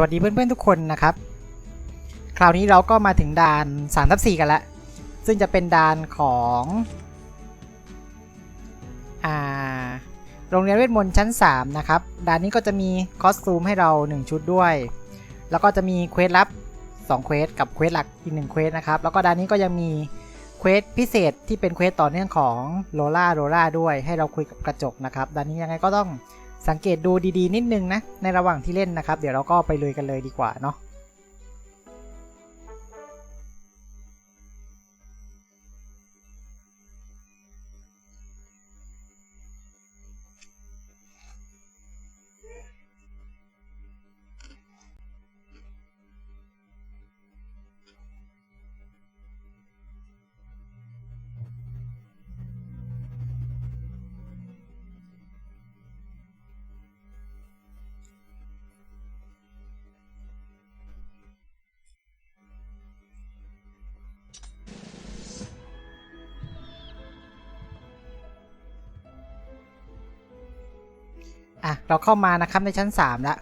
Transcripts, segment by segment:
วัสดีเพื่อนๆทุกคนนะครับ คราวนี้เราก็มาถึงด่าน3ทับ4กันแล้ว ซึ่งจะเป็นด่านของอ่าโรงเรียนเวทมนต์ชั้น 3 นะครับ ด่านนี้ก็จะมีคอสตูมให้เรา 1 ชุดด้วย แล้วก็จะมีเควสลับ2เควสกับเควสหลักอีก1เควสนะครับ แล้วก็ด่านนี้ก็ยังมีเควสพิเศษที่เป็นเควสต่อเนื่องของโลล่าโลล่าด้วยให้เราคุยกับกระจกนะครับด่านนี้ยังไงก็ต้อง สังเกตดูดีๆ นิดนึงนะในระหว่างที่เล่นนะครับ เดี๋ยวเราก็ไปเลยกันเลยดีกว่าเนาะ อะ เราเข้ามานะครับในชั้น 3ล้ว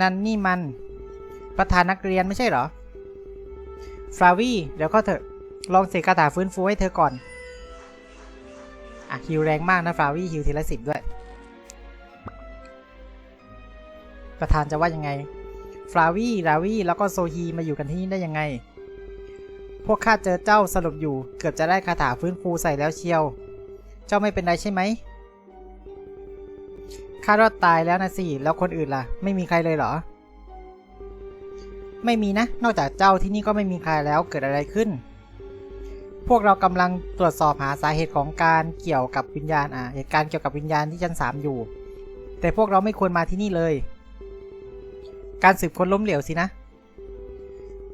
นั่นนี่มัน ประธานนักเรียนไม่ใช่เหรอ ฟลาวี่เดี๋ยวก็เถอะ ลองเสกคาถาฟื้นฟูให้เธอก่อน อะฮิวแรงมากนะฟลาวี่ฮิวทีละสิบด้วย ประธานจะว่ายังไง ฟลาวี่ลาวี่แล้วก็โซฮีมาอยู่กันที่นี่ได้ยังไง พวกข้าเจอเจ้าสลบอยู่ เกือบจะได้คาถาฟื้นฟูใส่แล้วเชียว เจ้าไม่เป็นไรใช่ไหม ข้ารอดตายแล้วนะสิ แล้วคนอื่นล่ะ ไม่มีใครเลยเหรอ ไม่มีนะ นอกจากเจ้าที่นี่ก็ไม่มีใครแล้วเกิดอะไรขึ้น พวกเรากำลังตรวจสอบหาสาเหตุของการเกี่ยวกับวิญญาณอะเหตุการณ์เกี่ยวกับวิญญาณที่ชั้นสามอยู่ แต่พวกเราไม่ควรมาที่นี่เลย การสืบค้นล้มเหลวสินะ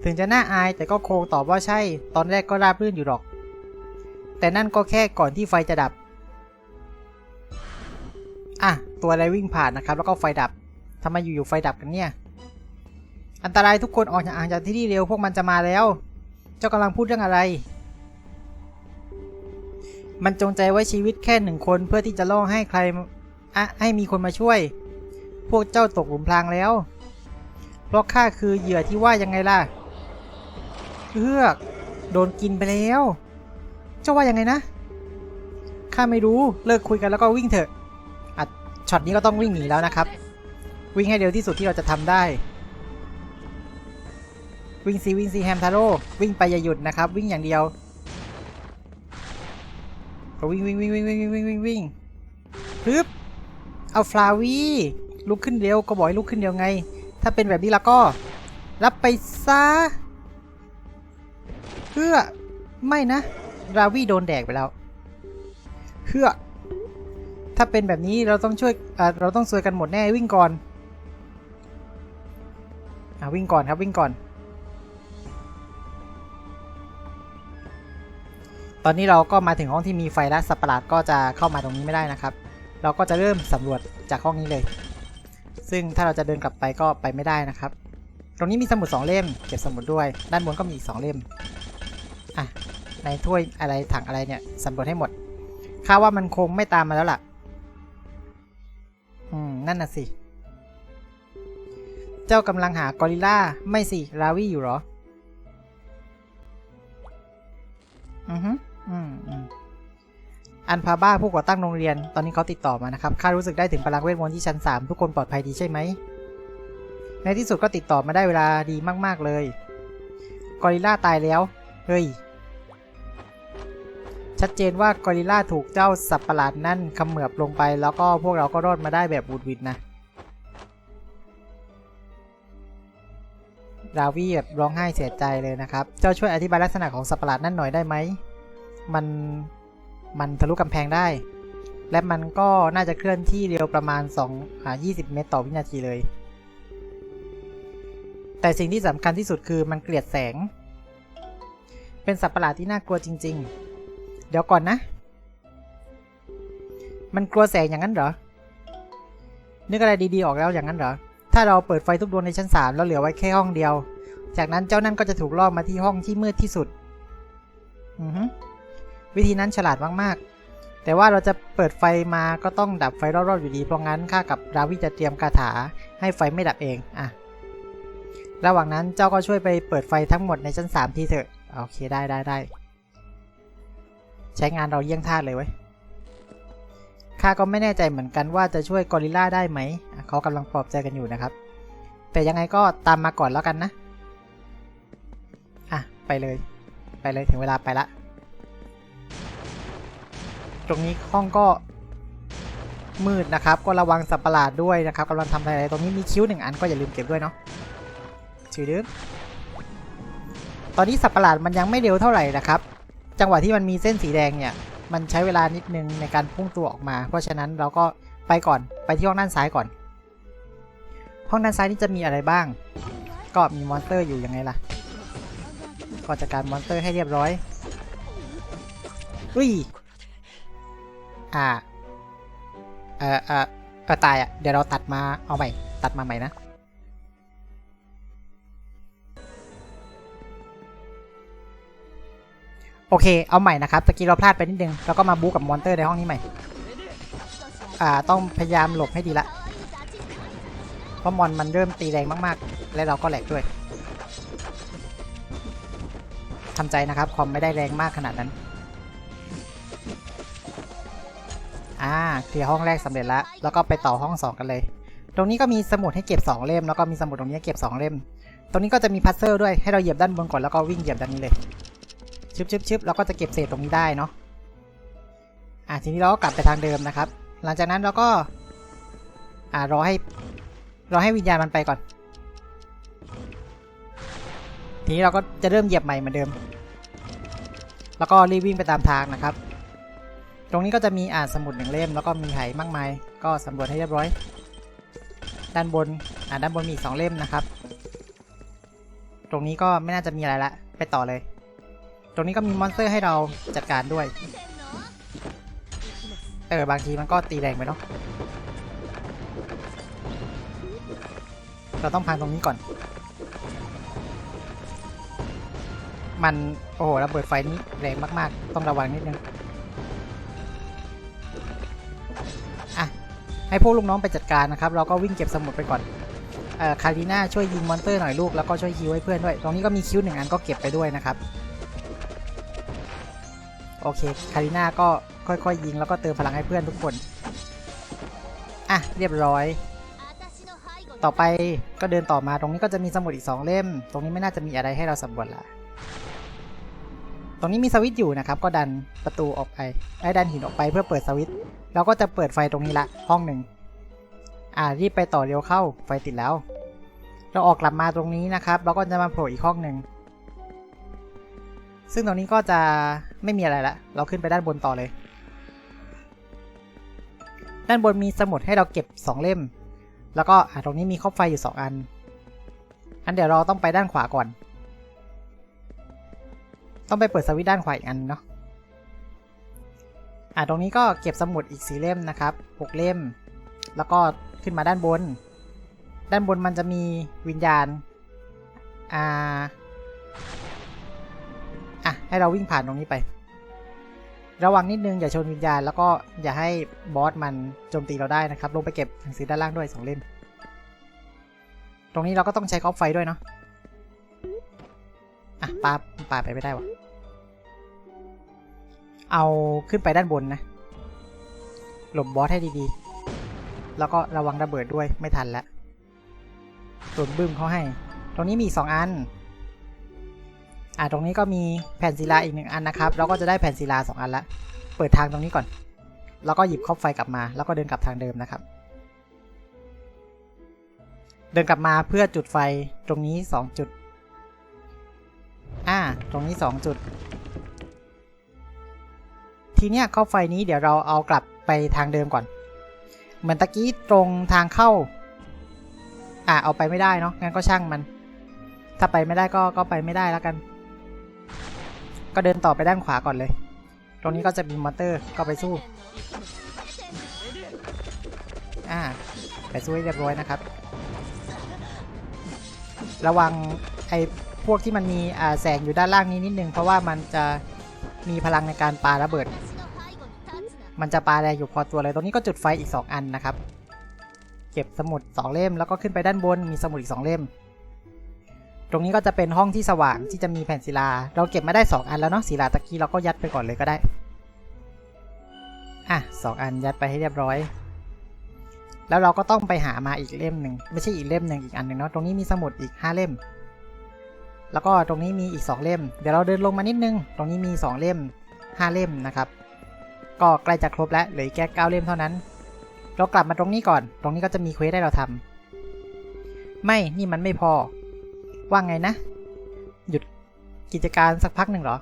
ถึงจะน่าอายแต่ก็โคงตอบว่าใช่ ตอนแรกก็ราบรื่นอยู่หรอก แต่นั่นก็แค่ก่อนที่ไฟจะดับ ตัวอะไรวิ่งผ่านนะครับ แล้วก็ไฟดับทำไมอยู่ๆไฟดับกันเนี่ย อันตรายทุกคนออกจากอ่างจากที่นี่เร็วพวกมันจะมาแล้ว เจ้ากำลังพูดเรื่องอะไร มันจงใจไว้ชีวิตแค่หนึ่งคนเพื่อที่จะล่อให้ใครอะให้มีคนมาช่วย พวกเจ้าตกหลุมพรางแล้ว เพราะข้าคือเหยื่อที่ว่ายังไงล่ะเฮือกโดนกินไปแล้ว เจ้าว่ายังไงนะข้าไม่รู้เลิกคุยกันแล้วก็วิ่งเถอะ ช็อตนี้ก็ต้องวิ่งหนีแล้วนะครับ วิ่งให้เร็วที่สุดที่เราจะทำได้ วิ่งซีวิ่งซีแฮมทาโร่วิ่งไปอย่าหยุดนะครับ วิ่งอย่างเดียวก็วิ่งวิ่งวิ่งวิ่งวิ่งวิ่งวิ่งวิ่งวิ่งปึ๊บเอาฟลาวีลุกขึ้นเร็วก็บอกให้ลุกขึ้นเร็วไง ถ้าเป็นแบบนี้แล้วก็ รับไปซะเพื่อไม่นะราวีโดนแดกไปแล้วเพื่อ ถ้าเป็นแบบนี้เราต้องช่วยเราต้องซวยกันหมดแน่วิ่งก่อนอวิ่งก่อนครับวิ่งก่อน ตอนนี้เราก็มาถึงห้องที่มีไฟแล้วสัตว์ประหลาดก็จะเข้ามาตรงนี้ไม่ได้นะครับ เราก็จะเริ่มสำรวจจากห้องนี้เลย ซึ่งถ้าเราจะเดินกลับไปก็ไปไม่ได้นะครับ ตรงนี้มีสมุดสองเล่มเก็บสมุดด้วย ด้านบนก็มีอีกสองเล่มอะในถ้วยอะไรถังอะไรเนี่ยสำรวจให้หมดคาดว่ามันคงไม่ตามมาแล้วล่ะ อืม นั่นน่ะสิ เจ้ากำลังหากอริล่า ไม่สิ ราวี่อยู่หรอ อือฮึอืมอืมอันพาบ้าผู้ก่อตั้งโรงเรียน ตอนนี้เขาติดต่อมานะครับ ข้ารู้สึกได้ถึงพลังเวทมนต์ที่ชั้น 3 ทุกคนปลอดภัยดีใช่ไหม ในที่สุดก็ติดต่อมาได้เวลาดีมาก ๆ เลย กอริล่าตายแล้ว เฮ้ย ชัดเจนว่ากอริลล่าถูกเจ้าสัตว์ประหลาดนั่นเขมือบลงไป แล้วก็พวกเราก็รอดมาได้แบบบุดวิดนะราวีแบบร้องไห้เสียใจเลยนะครับ เจ้าช่วยอธิบายลักษณะของสัตว์ประหลาดนั่นหน่อยได้ไหม มัน มันทะลุกำแพงได้ และมันก็น่าจะเคลื่อนที่เร็วประมาณ2อ่า20 เมตรต่อวินาทีเลย แต่สิ่งที่สำคัญที่สุดคือมันเกลียดแสง เป็นสัตว์ประหลาดที่น่ากลัวจริง ๆ เดี๋ยวก่อนนะ มันกลัวแสงอย่างนั้นเหรอ นึกอะไรดีๆออกแล้วอย่างนั้นเหรอ ถ้าเราเปิดไฟทุกดวงในชั้น3แล้วเหลือไว้แค่ห้องเดียว จากนั้นเจ้านั่นก็จะถูกล่อมาที่ห้องที่มืดที่สุด อือฮึวิธีนั้นฉลาดมากๆ แต่ว่าเราจะเปิดไฟมาก็ต้องดับไฟรอบๆอยู่ดี เพราะงั้นข้ากับราวิจะเตรียมคาถาให้ไฟไม่ดับเอง อะ ระหว่างนั้นเจ้าก็ช่วยไปเปิดไฟทั้งหมดในชั้นสามทีเถอะ โอเคได้ได้ได้ ใช้งานเราเยี่ยงทาสเลยเว้ยข้าก็ไม่แน่ใจเหมือนกันว่าจะช่วยกอริลลาได้ไหม เขากำลังปลอบใจกันอยู่นะครับ แต่ยังไงก็ตามมาก่อนแล้วกันนะ อะ ไปเลย ไปเลยถึงเวลาไปละ ตรงนี้ห้องก็มืดนะครับ ก็ระวังสัตว์ประหลาดด้วยนะครับกำลังทำอะไรตรงนี้มีคิ้วหนึ่งอันก็อย่าลืมเก็บด้วยเนาะชื่อดึกตอนนี้สัตว์ประหลาดมันยังไม่เร็วเท่าไหร่นะครับ จังหวะที่มันมีเส้นสีแดงเนี่ย มันใช้เวลานิดนึงในการพุ่งตัวออกมา เพราะฉะนั้นเราก็ไปก่อนไปที่ห้องด้านซ้ายก่อน ห้องด้านซ้ายนี่จะมีอะไรบ้าง ก็มีมอนสเตอร์อยู่ยังไงล่ะก็จัดการมอนสเตอร์ให้เรียบร้อยอุ้ยอ่าเออเออเออตายอะเดี๋ยวเราตัดมาเอาใหม่ตัดมาใหม่นะ โอเค เอาใหม่นะครับ ตะกี้เราพลาดไปนิดนึง แล้วก็มาบู๊กับมอนเตอร์ในห้องนี้ใหม่ อ่า ต้องพยายามหลบให้ดีละ เพราะมอนมันเริ่มตีแรงมากๆ และเราก็แหลกด้วย ทำใจนะครับ คอมไม่ได้แรงมากขนาดนั้น อ่า เคลียร์ห้องแรกสำเร็จแล้ว แล้วก็ไปต่อห้อง2กันเลย ตรงนี้ก็มีสมุดให้เก็บ2เล่ม แล้วก็มีสมุดตรงนี้เก็บ2เล่ม ตรงนี้ก็จะมีพัซเซิลด้วย ให้เราเหยียบด้านบนก่อนแล้วก็วิ่งเหยียบด้านนี้เลย ชึบชึบชึบแล้วก็จะเก็บเศษตรงนี้ได้เนาะอ่าทีนี้เราก็กลับไปทางเดิมนะครับ หลังจากนั้นเราก็อ่ารอให้รอให้วิญญาณมันไปก่อน ทีนี้เราก็จะเริ่มเหยียบใหม่เหมือนเดิม แล้วก็รีบวิ่งไปตามทางนะครับ ตรงนี้ก็จะมีอ่านสมุดหนึ่งเล่ม แล้วก็มีไหมากมาย ก็สำรวจให้เรียบร้อย ด้านบนอ่าด้านบนมีอีกสองเล่มนะครับ ตรงนี้ก็ไม่น่าจะมีอะไรละ ไปต่อเลย ตรงนี้ก็มีมอนสเตอร์ให้เราจัดการด้วย เออบางทีมันก็ตีแรงไปเนาะ เราต้องพังตรงนี้ก่อน มัน โอ้โหระเบิดไฟนี้แรงมากๆ ต้องระวังนิดนึง อะ ให้พวกลูกน้องไปจัดการนะครับ เราก็วิ่งเก็บสมุดไปก่อนคาริน่าช่วยยิงมอนเตอร์หน่อยลูก แล้วก็ช่วยคิวให้เพื่อนด้วย ตรงนี้ก็มีคิวหนึ่งอันก็เก็บไปด้วยนะครับ โอเคคาริน่าก็ค่อยๆยิงแล้วก็เติมพลังให้เพื่อนทุกคน อะ เรียบร้อย ต่อไปก็เดินต่อมาตรงนี้ก็จะมีสมุดอีก2เล่ม ตรงนี้ไม่น่าจะมีอะไรให้เราสำรวจละตรงนี้มีสวิตช์อยู่นะครับ ก็ดันประตูออกไปไอ้ดันหินออกไปเพื่อเปิดสวิตช์เราก็จะเปิดไฟตรงนี้ละ ห้องหนึ่งอ่ารีบไปต่อเร็วเข้าไฟติดแล้ว เราออกกลับมาตรงนี้นะครับ เราก็จะมาโผล่อีกห้องหนึ่งซึ่งตรงนี้ก็จะ ไม่มีอะไรละ เราขึ้นไปด้านบนต่อเลย ด้านบนมีสมุดให้เราเก็บ 2 เล่ม แล้วก็อ่าตรงนี้มีครอบไฟอยู่ 2 อัน อันเดี๋ยวเราต้องไปด้านขวาก่อน ต้องไปเปิดสวิตด้านขวาอีกอันเนาะอ่าตรงนี้ก็เก็บสมุดอีกสีเล่มนะครับ6เล่ม แล้วก็ขึ้นมาด้านบน ด้านบนมันจะมีวิญญาณ อ่า อะให้เราวิ่งผ่านตรงนี้ไป ระวังนิดนึงอย่าชนวิญญาณแล้วก็อย่าให้บอสมันโจมตีเราได้นะครับ ลงไปเก็บหนังสือด้านล่างด้วยสองเล่ม ตรงนี้เราก็ต้องใช้กอฟไฟด้วยเนาะอะปาปาไปไม่ได้วะเอาขึ้นไปด้านบนนะ หลบบอสให้ดีๆ แล้วก็ระวังระเบิดด้วยไม่ทันแล้วโดนบึ้มเขาให้ ตรงนี้มีสองอัน อ่าตรงนี้ก็มีแผ่นศิลาอีกหนึ่งอันนะครับเราก็จะได้แผ่นศิลาสองอันละ เปิดทางตรงนี้ก่อน แล้วก็หยิบครอบไฟกลับมา แล้วก็เดินกลับทางเดิมนะครับ เดินกลับมาเพื่อจุดไฟตรงนี้สองจุด อ่า ตรงนี้สองจุด ทีเนี้ยครอบไฟนี้เดี๋ยวเราเอากลับไปทางเดิมก่อน เหมือนตะกี้ตรงทางเข้า อ่าเอาไปไม่ได้เนาะงั้นก็ช่างมันถ้าไปไม่ได้ก็ก็ไปไม่ได้แล้วกัน ก็เดินต่อไปด้านขวาก่อนเลย ตรงนี้ก็จะมีมอเตอร์ก็ไปสู้ อ่า ไปสู้ให้เรียบร้อยนะครับ ระวังไอ้พวกที่มันมีแสงอยู่ด้านล่างนี้นิดนึง เพราะว่ามันจะมีพลังในการปาระเบิด มันจะปาแรงอยู่พอตัวเลย ตรงนี้ก็จุดไฟอีก 2 อันนะครับ เก็บสมุด 2 เล่มแล้วก็ขึ้นไปด้านบนมีสมุดอีก 2 เล่ม ตรงนี้ก็จะเป็นห้องที่สว่างที่จะมีแผ่นศิลา เราเก็บมาได้ 2 อันแล้วเนาะศิลาตะกี้เราก็ยัดไปก่อนเลยก็ได้ อะสองอันยัดไปให้เรียบร้อย แล้วเราก็ต้องไปหามาอีกเล่มหนึ่งไม่ใช่อีกเล่มหนึ่งอีกอันหนึ่งเนาะตรงนี้มีสมุดอีก 5 เล่ม แล้วก็ตรงนี้มีอีก 2 เล่ม เดี๋ยวเราเดินลงมานิดนึง ตรงนี้มี 2 เล่ม 5 เล่มนะครับ ก็ใกล้จะครบแล้วเหลือแค่9เล่มเท่านั้น เรากลับมาตรงนี้ก่อน ตรงนี้ก็จะมีเควสให้เราทำไม่นี่มันไม่พอ ว่าไงนะ หยุดกิจการสักพักหนึ่งหรอ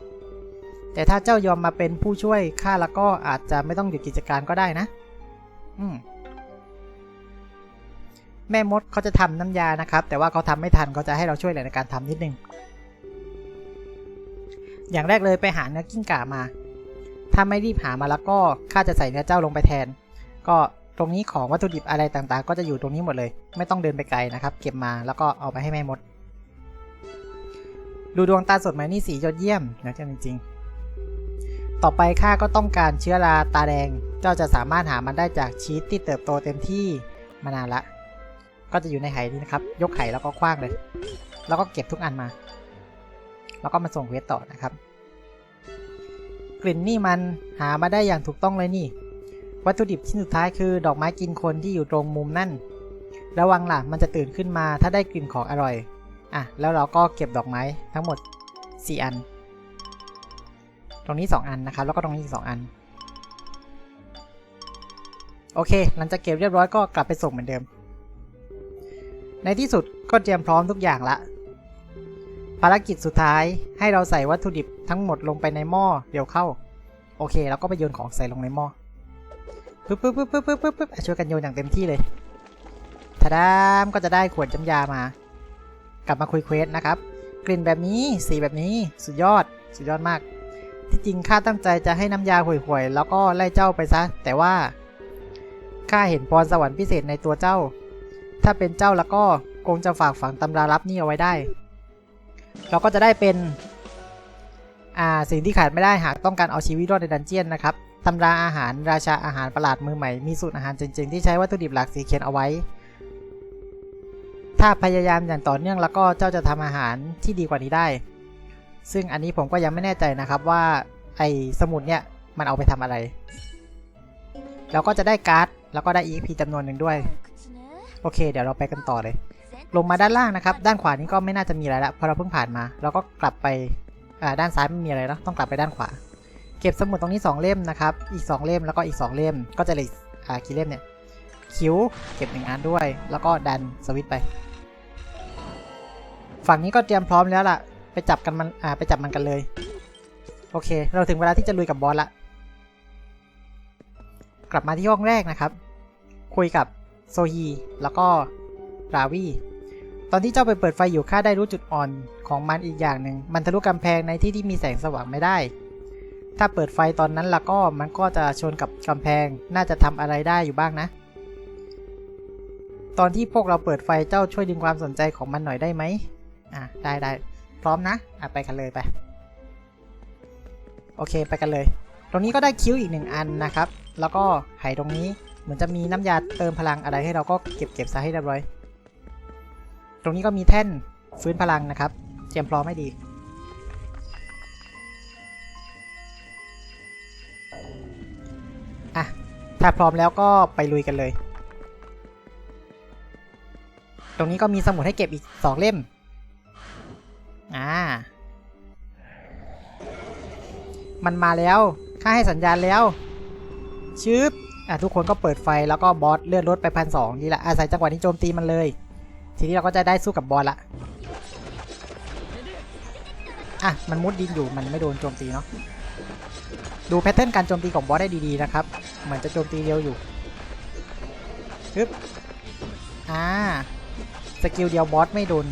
แต่ถ้าเจ้ายอมมาเป็นผู้ช่วยข้าแล้วก็อาจจะไม่ต้องหยุดกิจการก็ได้นะ อืมแม่มดเขาจะทำน้ำยานะครับ แต่ว่าเขาทำไม่ทันเขาจะให้เราช่วยเหลือในการทำนิดนึง อย่างแรกเลยไปหาเนื้อกิ้งก่ามา ถ้าไม่รีบหามาแล้วก็ข้าจะใส่เนื้อเจ้าลงไปแทน ก็ตรงนี้ของวัตถุดิบอะไรต่างๆ ก็จะอยู่ตรงนี้หมดเลย ไม่ต้องเดินไปไกลนะครับ เก็บมาแล้วก็เอาไปให้แม่มด ดูดวงตาสดไหมนี่สียอดเยี่ยมนะเจ้าจริงๆ ต่อไปข้าก็ต้องการเชื้อราตาแดง เจ้าจะสามารถหามันได้จากชีสที่เติบโตเต็มที่มานานละ ก็จะอยู่ในไหนี้นะครับ ยกไข่แล้วก็คว้างเลย แล้วก็เก็บทุกอันมา แล้วก็มาส่งเวทต่อนะครับ กลิ่นนี่มันหามาได้อย่างถูกต้องเลยนี่ วัตถุดิบชิ้นสุดท้ายคือ ดอกไม้กินคนที่อยู่ตรงมุมนั่น ระวังล่ะมันจะตื่นขึ้นมาถ้าได้กลิ่นของอร่อย อะ แล้วเราก็เก็บดอกไม้ทั้งหมด 4 อัน ตรงนี้ 2 อันนะครับ แล้วก็ตรงนี้อีก2อัน โอเค หลังจากเก็บเรียบร้อยก็กลับไปส่งเหมือนเดิม ในที่สุดก็เตรียมพร้อมทุกอย่างละ ภารกิจสุดท้ายให้เราใส่วัตถุดิบทั้งหมดลงไปในหม้อเดี๋ยวเข้า โอเค แล้วก็ไปโยนของใส่ลงในหม้อปึ๊บปึ๊บปึ๊บปึ๊บปึ๊บปึ๊บปึ๊บอะช่วยกันโยนอย่างเต็มที่เลยทาดามก็จะได้ขวดจำยามา กลับมาคุยเควสนะครับ กลิ่นแบบนี้สีแบบนี้สุดยอด สุดยอดมาก ที่จริงข้าตั้งใจจะให้น้ำยาห่วยๆ แล้วก็ไล่เจ้าไปซะ แต่ว่าข้าเห็นพรสวรรค์พิเศษในตัวเจ้า ถ้าเป็นเจ้าแล้วก็คงจะฝากฝังตำราลับนี่เอาไว้ได้ เราก็จะได้เป็นอ่าสิ่งที่ขาดไม่ได้หากต้องการเอาชีวิตรอดในดันเจียนนะครับตำราอาหารราชาอาหารประหลาดมือใหม่มีสูตรอาหารจริงๆ ที่ใช้วัตถุดิบหลักสีเขียนเอาไว้ ถ้าพยายามอย่างต่อเนื่องแล้วก็เจ้าจะทำอาหารที่ดีกว่านี้ได้ ซึ่งอันนี้ผมก็ยังไม่แน่ใจนะครับว่าไอ้สมุดเนี่ยมันเอาไปทำอะไร เราก็จะได้การ์ดแล้วก็ได้ EP จำนวนหนึ่งด้วย โอเค เดี๋ยวเราไปกันต่อเลย ลงมาด้านล่างนะครับ ด้านขวานี้ก็ไม่น่าจะมีอะไรละเพราะเราเพิ่งผ่านมา เราก็กลับไปด้านซ้ายไม่มีอะไรเนาะต้องกลับไปด้านขวา เก็บสมุดตรงนี้ 2 เล่มนะครับ อีก 2 เล่มแล้วก็อีก 2 เล่ม ก็จะเหลยอ่ากี่เล่มเนี่ย คิ้ว เก็บหนึ่งอันด้วย แล้วก็ดันสวิตไป ฝั่งนี้ก็เตรียมพร้อมแล้วล่ะ ไปจับกันมันอ่าไปจับมันกันเลย โอเค เราถึงเวลาที่จะลุยกับบอสละกลับมาที่ห้องแรกนะครับ คุยกับโซฮีแล้วก็ราวีตอนที่เจ้าไปเปิดไฟอยู่ข้าได้รู้จุดอ่อนของมันอีกอย่างหนึ่ง มันทะลุกำแพงในที่ที่มีแสงสว่างไม่ได้ ถ้าเปิดไฟตอนนั้นแล้วก็มันก็จะชนกับกำแพง น่าจะทำอะไรได้อยู่บ้างนะ ตอนที่พวกเราเปิดไฟเจ้าช่วยดึงความสนใจของมันหน่อยได้ไหมอะได้ได้พร้อมนะอะไปกันเลยไป โอเคไปกันเลย ตรงนี้ก็ได้คิ้วอีกหนึ่งอันนะครับ แล้วก็ไหตรงนี้เหมือนจะมีน้ำยาเติมพลังอะไรให้เราก็เก็บเก็บซะให้เรียบร้อย ตรงนี้ก็มีแท่นฟื้นพลังนะครับ เตรียมพร้อมให้ดีอะถ้าพร้อมแล้วก็ไปลุยกันเลย ตรงนี้ก็มีสมุดให้เก็บอีกสองเล่ม อ่า มันมาแล้วข้าให้สัญญาณแล้วชืบอะทุกคนก็เปิดไฟแล้วก็บอสเลื่อนรถไปพันสองนี่แหละอาศัยจังหวะนี้โจมตีมันเลย ทีนี้เราก็จะได้สู้กับบอสละอะมันมุดดินอยู่มันไม่โดนโจมตีเนาะดูแพทเทิร์นการโจมตีของบอสได้ดีๆนะครับ เหมือนจะโจมตีเร็วอยู่ฮึบอ่า สกิลเดียวบอสไม่โดน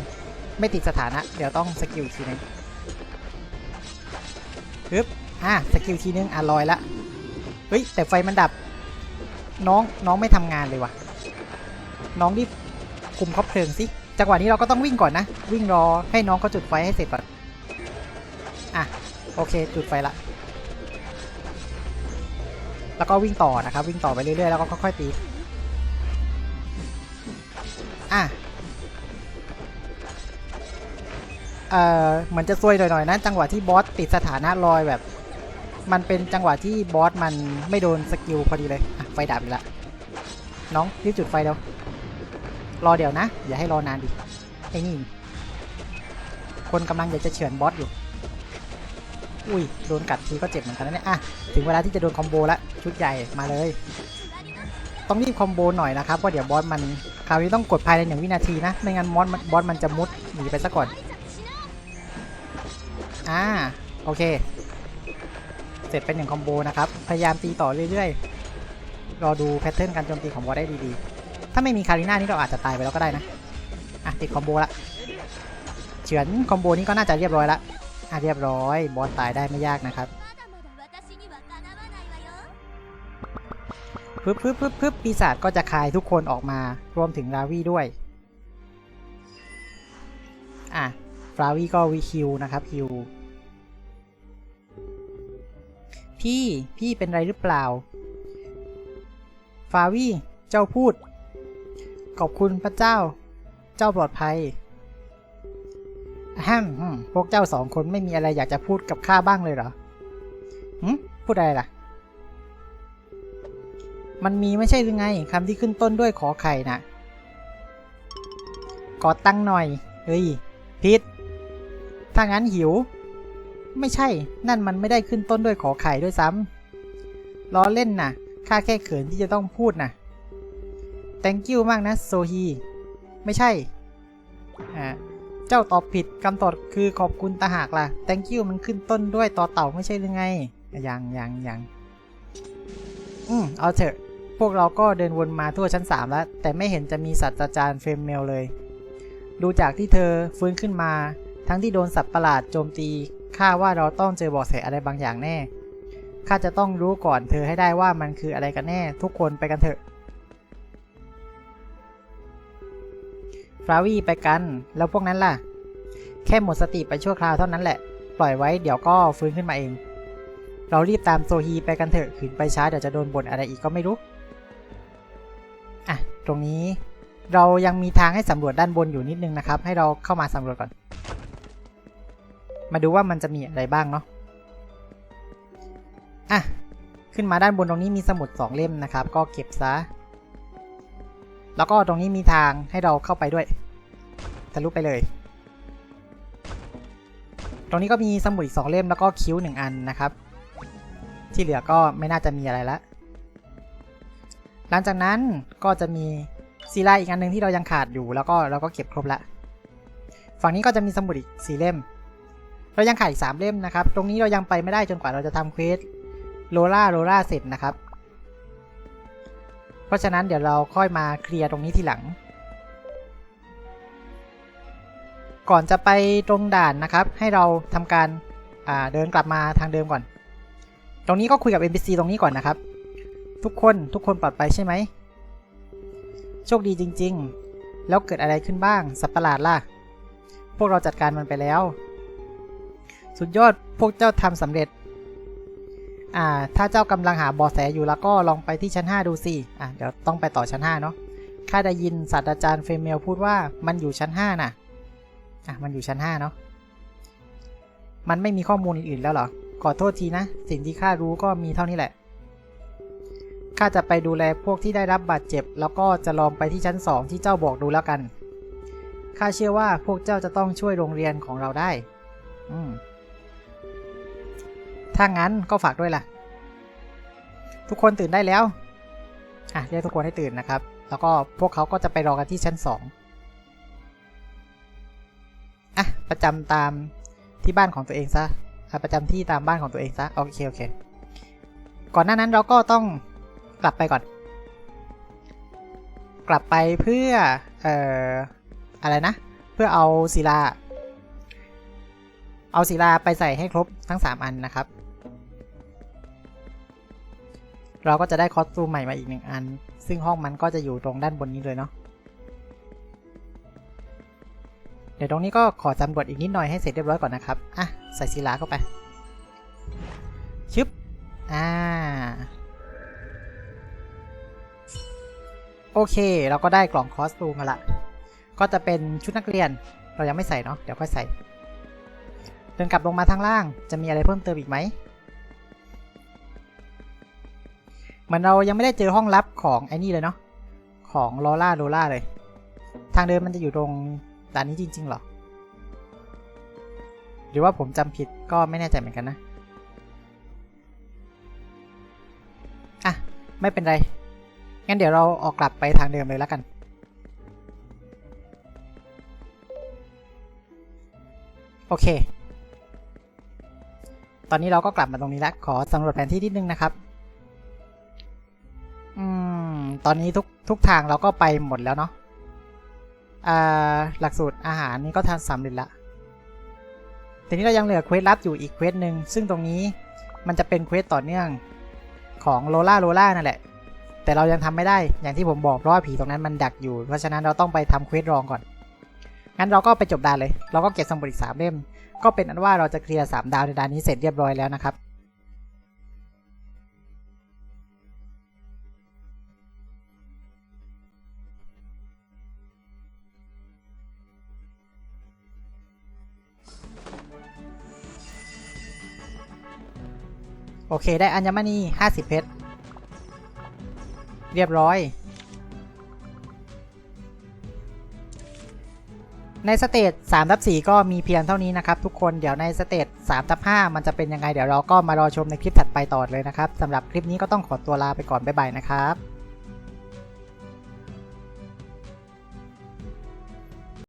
ไม่ติดสถานะ เดี๋ยวต้องสกิลทีหนึงฮึบอ่าสกิลทีนึงอะลอยละ เฮ้ย แต่ไฟมันดับ น้องน้องไม่ทำงานเลยว่ะ น้องรีบคุมครอบเพลิงสิ จังหวะนี้เราก็ต้องวิ่งก่อนนะ วิ่งรอให้น้องเขาจุดไฟให้เสร็จก่อน อะ โอเค จุดไฟละ แล้วก็วิ่งต่อนะครับ วิ่งต่อไปเรื่อยๆ แล้วก็ค่อยๆตี อะ เออเหมือนจะซวยหน่อยๆนะจังหวะที่บอสติดสถานะลอยแบบ มันเป็นจังหวะที่บอสมันไม่โดนสกิลพอดีเลยอะไฟดับอีกล้วน้องรีบจุดไฟเดี๋ยวรอเดี๋ยวนะ อย่าให้รอนานดิไอ้นี่คนกำลังอยากจะเฉือนบอสอยู่ อุ้ยโดนกัดทีก็เจ็บเหมือนกันนะเนี่ยอะถึงเวลาที่จะโดนคอมโบแล้วชุดใหญ่มาเลย ต้องรีบคอมโบหน่อยนะครับเพราะเดี๋ยวบอสมันคราวนี้ต้องกดภายในหนึ่งวินาทีนะไม่งั้นมอสบอสมันจะมุดหนีไปซะก่อน อ่า โอเค เสร็จเป็นหนึ่งคอมโบนะครับ พยายามตีต่อเรื่อยๆ รอดูแพทเทิร์นการโจมตีของวอลได้ดีๆ ถ้าไม่มีคาริน่านี่เราอาจจะตายไปแล้วก็ได้นะ อะ ติดคอมโบละ เฉือนคอมโบนี้ก็น่าจะเรียบร้อยละอะเรียบร้อย บอสตายได้ไม่ยากนะครับปึ๊บปึ๊บปึ๊บปึ๊บปีศาจก็จะคายทุกคนออกมารวมถึงราวีด้วย อะราวีก็วีคิวนะครับคิว พี่ พี่เป็นไรหรือเปล่า ฟาวีเจ้าพูด ขอบคุณพระเจ้า เจ้าปลอดภัยฮมอืมพวกเจ้าสองคนไม่มีอะไรอยากจะพูดกับข้าบ้างเลยเหรอหืมพูดอะไรล่ะ มันมีไม่ใช่หรือไงคำที่ขึ้นต้นด้วยขอไข่น่ะกอตั้งหน่อย เฮ้ยพิษถ้างั้นหิว ไม่ใช่ นั่นมันไม่ได้ขึ้นต้นด้วยขอไข่ด้วยซ้ำล้อเล่นน่ะ ข้าแค่เขินที่จะต้องพูดน่ะ thank you มากนะ โซฮี ไม่ใช่ อ่า เจ้าตอบผิดคำตอบคือขอบคุณตาหากล่ะ thank you มันขึ้นต้นด้วยต่อเต่าไม่ใช่หรือไง ยังยังยังอืมเอาเถอะ พวกเราก็เดินวนมาทั่วชั้น 3 แล้ว แต่ไม่เห็นจะมีสัตว์อาจารย์เฟรมเมลเลย ดูจากที่เธอฟื้นขึ้นมา ทั้งที่โดนสัตว์ประหลาดโจมตี ข้าว่าเราต้องเจอเบาะแสอะไรบางอย่างแน่ ข้าจะต้องรู้ก่อนเธอให้ได้ว่ามันคืออะไรกันแน่ ทุกคนไปกันเถอะ ฟราวี่ไปกัน แล้วพวกนั้นล่ะ แค่หมดสติไปชั่วคราวเท่านั้นแหละ ปล่อยไว้เดี๋ยวก็ฟื้นขึ้นมาเอง เรารีบตามโซฮีไปกันเถอะ ขืนไปช้าเดี๋ยวจะโดนบ่นอะไรอีกก็ไม่รู้ อะ ตรงนี้ เรายังมีทางให้สำรวจด้านบนอยู่นิดนึงนะครับ ให้เราเข้ามาสำรวจก่อน มาดูว่ามันจะมีอะไรบ้างเนาะอะขึ้นมาด้านบนตรงนี้มีสมุดสองเล่มนะครับ ก็เก็บซะ แล้วก็ตรงนี้มีทางให้เราเข้าไปด้วยทะลุไปเลย ตรงนี้ก็มีสมุดอีกสองเล่มแล้วก็คิ้วหนึ่งอันนะครับ ที่เหลือก็ไม่น่าจะมีอะไรละหลังจากนั้นก็จะมีซีไลอีกอันหนึ่งที่เรายังขาดอยู่แล้วก็เราก็เก็บครบละ ฝั่งนี้ก็จะมีสมุดอีกสี่เล่ม เรายังขาดอีกสามเล่มนะครับ ตรงนี้เรายังไปไม่ได้จนกว่าเราจะทำเควสโลล่าโลล่าเสร็จนะครับ เพราะฉะนั้นเดี๋ยวเราค่อยมาเคลียร์ตรงนี้ทีหลัง ก่อนจะไปตรงด่านนะครับ ให้เราทำการาเดินกลับมาทางเดิมก่อน ตรงนี้ก็คุยกับ NPC ตรงนี้ก่อนนะครับ ทุกคนทุกคนปลอดภัยใช่ไหม โชคดีจริง ๆ แล้วเกิดอะไรขึ้นบ้าง สัตว์ประหลาดล่ะ พวกเราจัดการมันไปแล้ว สุดยอดพวกเจ้าทำสำเร็จอ่าถ้าเจ้ากำลังหาบาะแสอยู่แล้วก็ลองไปที่ชั้น 5 ดูสิอะเดี๋ยวต้องไปต่อชั้น 5 เนาะข้าได้ยินศาสตราจารย์เฟรเมลพูดว่ามันอยู่ชั้น 5 น่ะอะมันอยู่ชั้น 5 เนาะมันไม่มีข้อมูลอื่นๆแล้วเหรอ ขอโทษทีนะ สิ่งที่ข้ารู้ก็มีเท่านี้แหละ ข้าจะไปดูแลพวกที่ได้รับบาดเจ็บ แล้วก็จะลองไปที่ชั้น 2 ที่เจ้าบอกดูแล้วกัน ข้าเชื่อว่าพวกเจ้าจะต้องช่วยโรงเรียนของเราได้ อืม ถ้างั้นก็ฝากด้วยล่ะ ทุกคนตื่นได้แล้ว อะเรียกทุกคนให้ตื่นนะครับ แล้วก็พวกเขาก็จะไปรอกันที่ชั้น2อะประจำตามที่บ้านของตัวเองซะอะประจำที่ตามบ้านของตัวเองซะโอเคโอเค ก่อนหน้านั้นเราก็ต้องกลับไปก่อน กลับไปเพื่อเอ่ออะไรนะ เพื่อเอาศิลา เอาศิลาไปใส่ให้ครบทั้ง 3 อันนะครับ เราก็จะได้คอสตูมใหม่มาอีกหนึ่งอัน ซึ่งห้องมันก็จะอยู่ตรงด้านบนนี้เลยเนาะเดี๋ยวตรงนี้ก็ขอจำบทอีกนิดหน่อยให้เสร็จเรียบร้อยก่อนนะครับ อะ ใส่ศิลาเข้าไป ชึบ อ่า โอเค เราก็ได้กล่องคอสตูมมาละ ก็จะเป็นชุดนักเรียน เรายังไม่ใส่เนาะ เดี๋ยวค่อยใส่ เดินกลับลงมาทางล่าง จะมีอะไรเพิ่มเติมอีกไหม มือนเรายังไม่ได้เจอห้องลับของไอ้นี่เลยเนาะของลอล่าโลล่าเลย ทางเดินมันจะอยู่ตรงด่านนี้จริงๆหรอ หรือว่าผมจำผิดก็ไม่แน่ใจเหมือนกันนะ อะ ไม่เป็นไร งั้นเดี๋ยวเราออกกลับไปทางเดิมเลยแล้วกัน โอเค ตอนนี้เราก็กลับมาตรงนี้แล้ว ขอสำรวจแผนที่นิดนึงนะครับ ตอนนี้ทุกทุกทางเราก็ไปหมดแล้วเนาะอ่าหลักสูตรอาหารนี่ก็ทำสำเร็จละทีนี้เรายังเหลือเควสลับอยู่อีกเควสหนึ่งซึ่งตรงนี้มันจะเป็นเควสต่อเนื่องของโลล่าโลล่านั่นแหละ แต่เรายังทำไม่ได้อย่างที่ผมบอกเพราะว่าผีตรงนั้นมันดักอยู่ เพราะฉะนั้นเราต้องไปทำเควสรองก่อน งั้นเราก็ไปจบด่านเลย เราก็เก็บสมุดอีกสามเล่ม ก็เป็นอันว่าเราจะเคลียร์สามดาวในด่านนี้เสร็จเรียบร้อยแล้วนะครับ อเคได้อัญมณี50 เพชร เรียบร้อย ในสเตจ3ทับ4ก็มีเพียงเท่านี้นะครับทุกคนเดี๋ยวในสเตจ3ทับ5มันจะเป็นยังไง เดี๋ยวเราก็มารอชมในคลิปถัดไปต่อเลยนะครับสำหรับคลิปนี้ก็ต้องขอตัวลาไปก่อนบ๊ายบายนะครับ